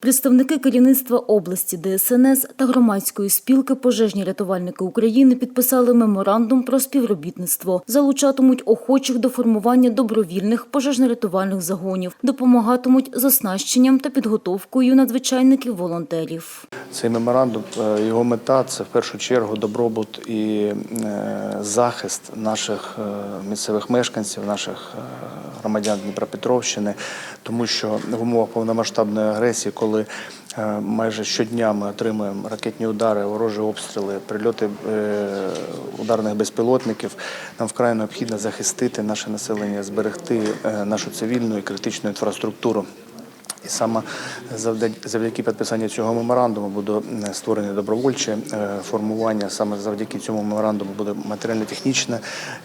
Представники керівництва області ДСНС та громадської спілки пожежні рятувальники України підписали меморандум про співробітництво. Залучатимуть охочих до формування добровільних пожежно-рятувальних загонів, допомагатимуть з оснащенням та підготовкою надзвичайників-волонтерів. Цей меморандум, е, його мета це в першу чергу добробут і е, захист наших е, місцевих мешканців, наших громадян Дніпропетровщини, тому що в умовах повномасштабної агресії, коли е, майже щодня ми отримуємо ракетні удари, ворожі обстріли, прильоти е, ударних безпілотників, нам вкрай необхідно захистити наше населення, зберегти е, нашу цивільну і критичну інфраструктуру. І саме завдяки, підписанню цього меморандуму буде створене добровольче формування. Саме завдяки цьому меморандуму буде матеріально-технічне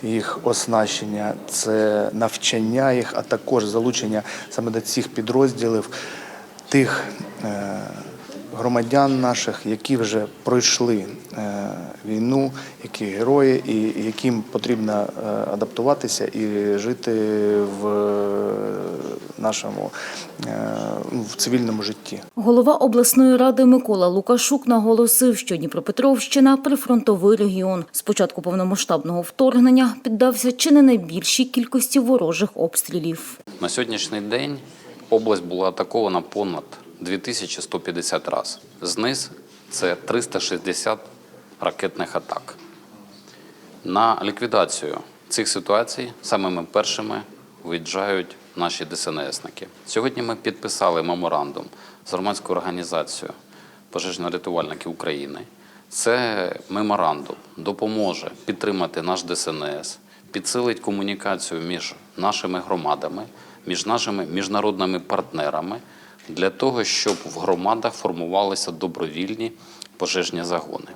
їх оснащення, це навчання їх, а також залучення саме до цих підрозділів тих е, громадян наших, які вже пройшли е, війну, які герої, і яким потрібно е, адаптуватися і жити в нашому в цивільному житті. Голова обласної ради Микола Лукашук наголосив, що Дніпропетровщина прифронтовий регіон. З початку повномасштабного вторгнення піддався чи не найбільшій кількості ворожих обстрілів. На сьогоднішній день область була атакована понад 2150 разів. Зниз це 360 ракетних атак. На ліквідацію цих ситуацій самими першими виїжджають наші ДСНСники. Сьогодні ми підписали меморандум з громадською організацією пожежно-рятувальники України. Це меморандум допоможе підтримати наш ДСНС, підсилить комунікацію між нашими громадами, між нашими міжнародними партнерами для того, щоб в громадах формувалися добровільні пожежні загони.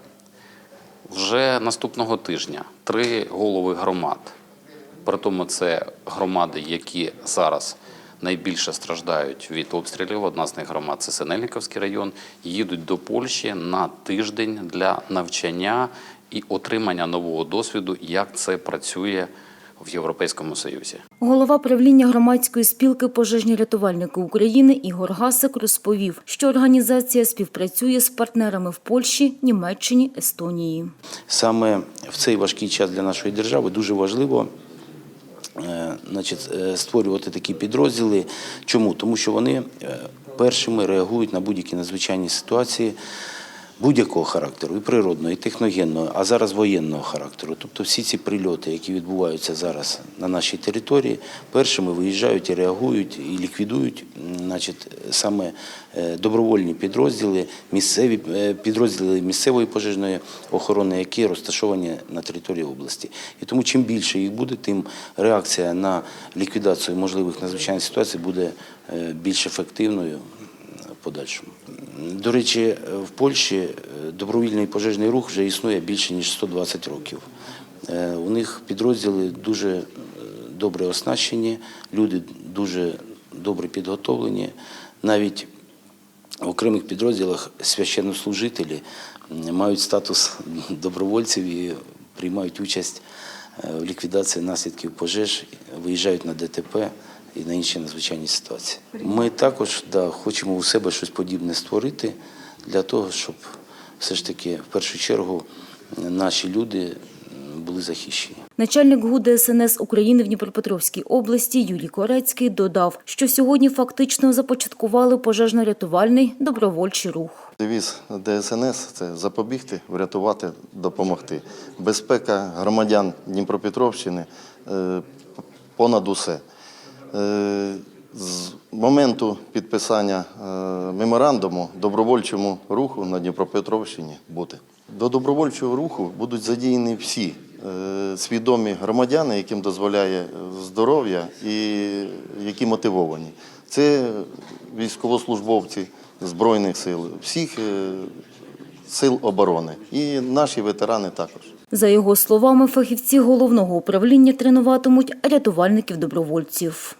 Вже наступного тижня три голови громад, при тому це громади, які зараз найбільше страждають від обстрілів. Одна з них громад це Синельниковський район, їдуть до Польщі на тиждень для навчання і отримання нового досвіду, як це працює в Європейському Союзі. Голова правління громадської спілки пожежні рятувальники України Ігор Гасик розповів, що організація співпрацює з партнерами в Польщі, Німеччині, Естонії. Саме в цей важкий час для нашої держави дуже важливо е, значить, е, створювати такі підрозділи. Чому? Тому що вони е, першими реагують на будь-які надзвичайні ситуації будь-якого характеру, і природного, і техногенного, а зараз воєнного характеру. Тобто всі ці прильоти, які відбуваються зараз на нашій території, першими виїжджають і реагують, і ліквідують значить, саме е, добровольні підрозділи, місцеві е, підрозділи місцевої пожежної охорони, які розташовані на території області. І тому чим більше їх буде, тим реакція на ліквідацію можливих надзвичайних ситуацій буде е, більш ефективною подальшому. До речі, в Польщі е, добровільний пожежний рух вже існує більше ніж 120 років. Е, У них підрозділи дуже е, добре оснащені, люди дуже добре підготовлені. Навіть в окремих підрозділах священнослужителі мають статус добровольців і приймають участь в ліквідації наслідків пожеж, виїжджають на ДТП і на інші надзвичайні ситуації. Ми також да, хочемо у себе щось подібне створити для того, щоб все ж таки в першу чергу наші люди були захищені. Начальник ГУ ДСНС України в Дніпропетровській області Юрій Корецький додав, що сьогодні фактично започаткували пожежно-рятувальний добровольчий рух. Девіз ДСНС це запобігти, врятувати, допомогти. Безпека громадян Дніпропетровщини е, понад усе. Е, З моменту підписання е, меморандуму добровольчому руху на Дніпропетровщині бути. До добровольчого руху будуть задіяні всі е, свідомі громадяни, яким дозволяє здоров'я і які мотивовані. Це військовослужбовці Збройних сил, всіх сил оборони і наші ветерани також. За його словами, фахівці головного управління тренуватимуть рятувальників-добровольців.